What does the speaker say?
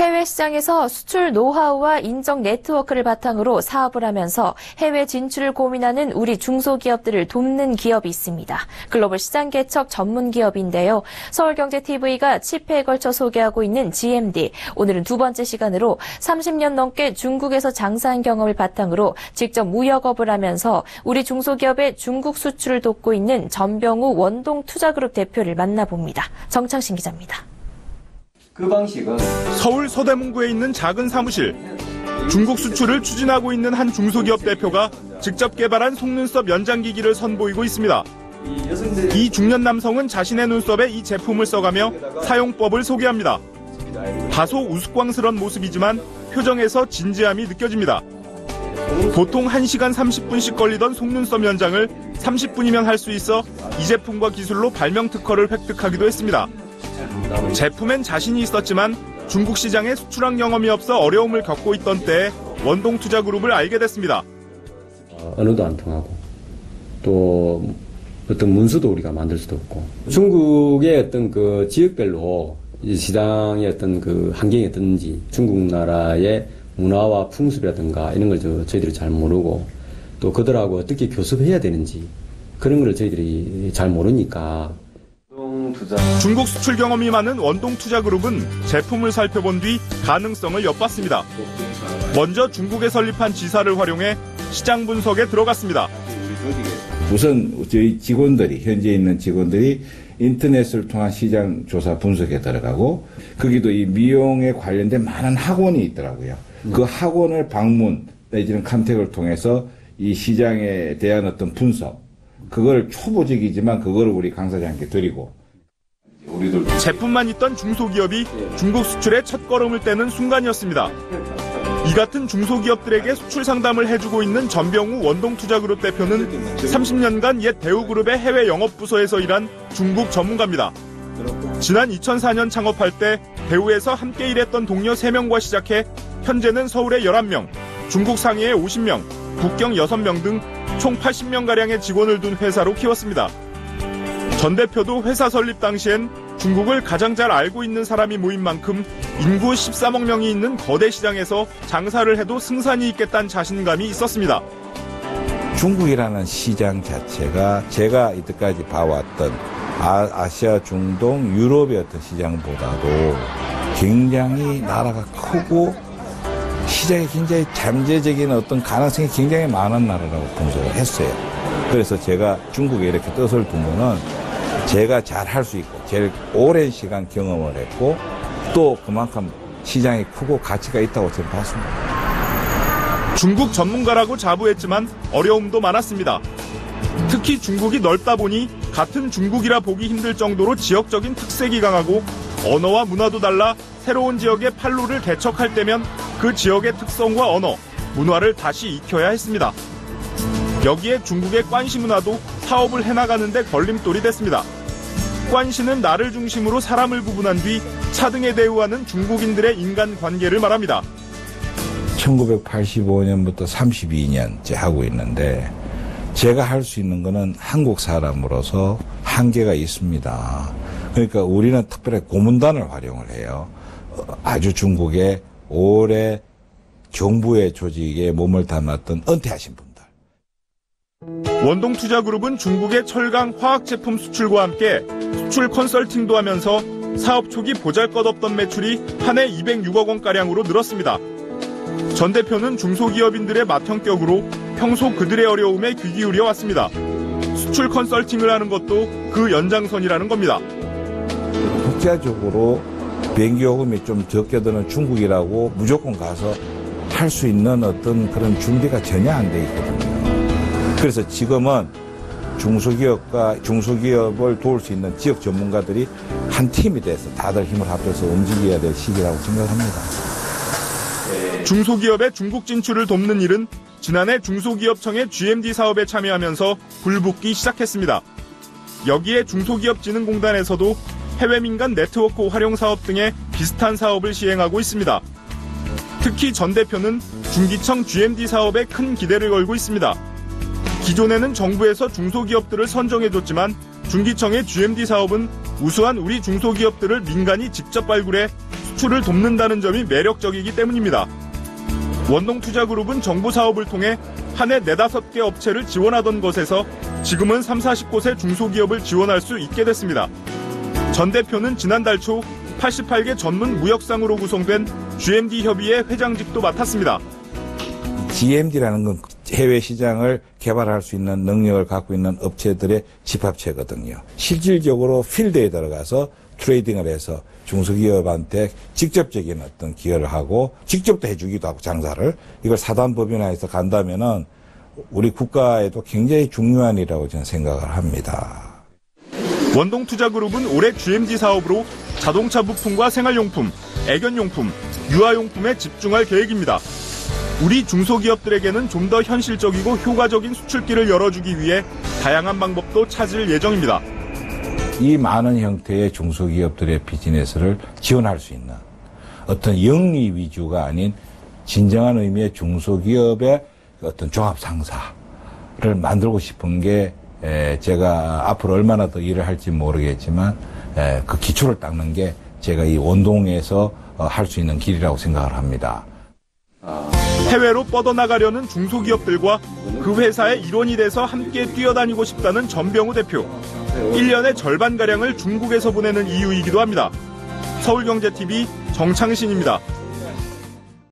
해외 시장에서 수출 노하우와 인적 네트워크를 바탕으로 사업을 하면서 해외 진출을 고민하는 우리 중소기업들을 돕는 기업이 있습니다. 글로벌 시장 개척 전문 기업인데요. 서울경제TV가 칩회에 걸쳐 소개하고 있는 GMD. 오늘은 두 번째 시간으로 30년 넘게 중국에서 장사한 경험을 바탕으로 직접 무역업을 하면서 우리 중소기업의 중국 수출을 돕고 있는 전병우 원동 투자그룹 대표를 만나봅니다. 정창신 기자입니다. 그 방식은 서울 서대문구에 있는 작은 사무실. 중국 수출을 추진하고 있는 한 중소기업 대표가 직접 개발한 속눈썹 연장기기를 선보이고 있습니다. 이 중년 남성은 자신의 눈썹에 이 제품을 써가며 사용법을 소개합니다. 다소 우스꽝스런 모습이지만 표정에서 진지함이 느껴집니다. 보통 1시간 30분씩 걸리던 속눈썹 연장을 30분이면 할 수 있어 이 제품과 기술로 발명 특허를 획득하기도 했습니다. 제품엔 자신이 있었지만 중국 시장에 수출한 경험이 없어 어려움을 겪고 있던 때에 원동 투자 그룹을 알게 됐습니다. 어, 언어도 안 통하고 또 어떤 문서도 우리가 만들 수도 없고 중국의 어떤 그 지역별로 이 시장의 어떤 그 환경이 어떤지 중국 나라의 문화와 풍습이라든가 이런 걸 저, 저희들이 잘 모르고 또 그들하고 어떻게 교섭해야 되는지 그런 걸 저희들이 잘 모르니까 투자 중국 수출 경험이 많은 원동투자 그룹은 제품을 살펴본 뒤 가능성을 엿봤습니다. 먼저 중국에 설립한 지사를 활용해 시장 분석에 들어갔습니다. 우선 저희 직원들이 현재 있는 직원들이 인터넷을 통한 시장 조사 분석에 들어가고 거기도 이 미용에 관련된 많은 학원이 있더라고요. 그 학원을 방문 내지는 컨택을 통해서 이 시장에 대한 어떤 분석 그걸 초보적이지만 그걸 우리 강 사장께 드리고 우리들 제품만 있던 중소기업이 중국 수출의 첫걸음을 떼는 순간이었습니다. 이 같은 중소기업들에게 수출 상담을 해주고 있는 전병우 원동투자그룹 대표는 30년간 옛 대우그룹의 해외 영업부서에서 일한 중국 전문가입니다. 지난 2004년 창업할 때 대우에서 함께 일했던 동료 3명과 시작해 현재는 서울에 11명, 중국 상해에 50명, 북경 6명 등 총 80명가량의 직원을 둔 회사로 키웠습니다. 전 대표도 회사 설립 당시엔 중국을 가장 잘 알고 있는 사람이 모인 만큼 인구 13억 명이 있는 거대 시장에서 장사를 해도 승산이 있겠다는 자신감이 있었습니다. 중국이라는 시장 자체가 제가 이때까지 봐왔던 아, 시아 중동, 유럽의 어떤 시장보다도 굉장히 나라가 크고 시장이 굉장히 잠재적인 어떤 가능성이 굉장히 많은 나라라고 분석을 했어요. 그래서 제가 중국에 이렇게 뜻을 두면은 제가 잘 할 수 있고 제일 오랜 시간 경험을 했고 또 그만큼 시장이 크고 가치가 있다고 저는 봤습니다. 중국 전문가라고 자부했지만 어려움도 많았습니다. 특히 중국이 넓다 보니 같은 중국이라 보기 힘들 정도로 지역적인 특색이 강하고 언어와 문화도 달라 새로운 지역의 판로를 개척할 때면 그 지역의 특성과 언어, 문화를 다시 익혀야 했습니다. 여기에 중국의 관시 문화도 사업을 해나가는데 걸림돌이 됐습니다. 관시는 나를 중심으로 사람을 구분한 뒤 차등에 대우하는 중국인들의 인간 관계를 말합니다. 1985년부터 32년째 하고 있는데 제가 할 수 있는 거는 한국 사람으로서 한계가 있습니다. 그러니까 우리는 특별히 고문단을 활용을 해요. 어, 아주 중국의 오래 정부의 조직에 몸을 담았던 은퇴하신 분들. 원동투자그룹은 중국의 철강 화학 제품 수출과 함께 수출 컨설팅도 하면서 사업 초기 보잘것없던 매출이 한 해 206억 원가량으로 늘었습니다. 전 대표는 중소기업인들의 맏형격으로 평소 그들의 어려움에 귀 기울여 왔습니다. 수출 컨설팅을 하는 것도 그 연장선이라는 겁니다. 국제적으로 비행기 요금이 좀 적게 드는 중국이라고 무조건 가서 할 수 있는 어떤 그런 준비가 전혀 안 돼 있거든요. 그래서 지금은 중소기업과 중소기업을 도울 수 있는 지역 전문가들이 한 팀이 돼서 다들 힘을 합쳐서 움직여야 될 시기라고 생각합니다. 중소기업의 중국 진출을 돕는 일은 지난해 중소기업청의 GMD 사업에 참여하면서 불붙기 시작했습니다. 여기에 중소기업진흥공단에서도 해외 민간 네트워크 활용 사업 등의 비슷한 사업을 시행하고 있습니다. 특히 전 대표는 중기청 GMD 사업에 큰 기대를 걸고 있습니다. 기존에는 정부에서 중소기업들을 선정해줬지만 중기청의 GMD 사업은 우수한 우리 중소기업들을 민간이 직접 발굴해 수출을 돕는다는 점이 매력적이기 때문입니다. 원동투자그룹은 정부 사업을 통해 한 해 네다섯 개 업체를 지원하던 것에서 지금은 3, 40곳의 중소기업을 지원할 수 있게 됐습니다. 전 대표는 지난달 초 88개 전문 무역상으로 구성된 GMD 협의회 회장직도 맡았습니다. GMD라는 건 해외 시장을 개발할 수 있는 능력을 갖고 있는 업체들의 집합체거든요. 실질적으로 필드에 들어가서 트레이딩을 해서 중소기업한테 직접적인 어떤 기여를 하고 직접도 해주기도 하고 장사를 이걸 사단 법인화해서 간다면은 우리 국가에도 굉장히 중요한 일이라고 저는 생각을 합니다. 원동투자그룹은 올해 GMD 사업으로 자동차 부품과 생활용품, 애견용품, 유아용품에 집중할 계획입니다. 우리 중소기업들에게는 좀 더 현실적이고 효과적인 수출길을 열어주기 위해 다양한 방법도 찾을 예정입니다. 이 많은 형태의 중소기업들의 비즈니스를 지원할 수 있는 어떤 영리 위주가 아닌 진정한 의미의 중소기업의 어떤 종합상사를 만들고 싶은 게 에, 제가 앞으로 얼마나 더 일을 할지 모르겠지만 에, 그 기초를 닦는 게 제가 이 원동에서 어, 할수 있는 길이라고 생각을 합니다. 해외로 뻗어나가려는 중소기업들과 그 회사의 일원이 돼서 함께 뛰어다니고 싶다는 전병우 대표. 1년의 절반가량을 중국에서 보내는 이유이기도 합니다. 서울경제TV 정창신입니다.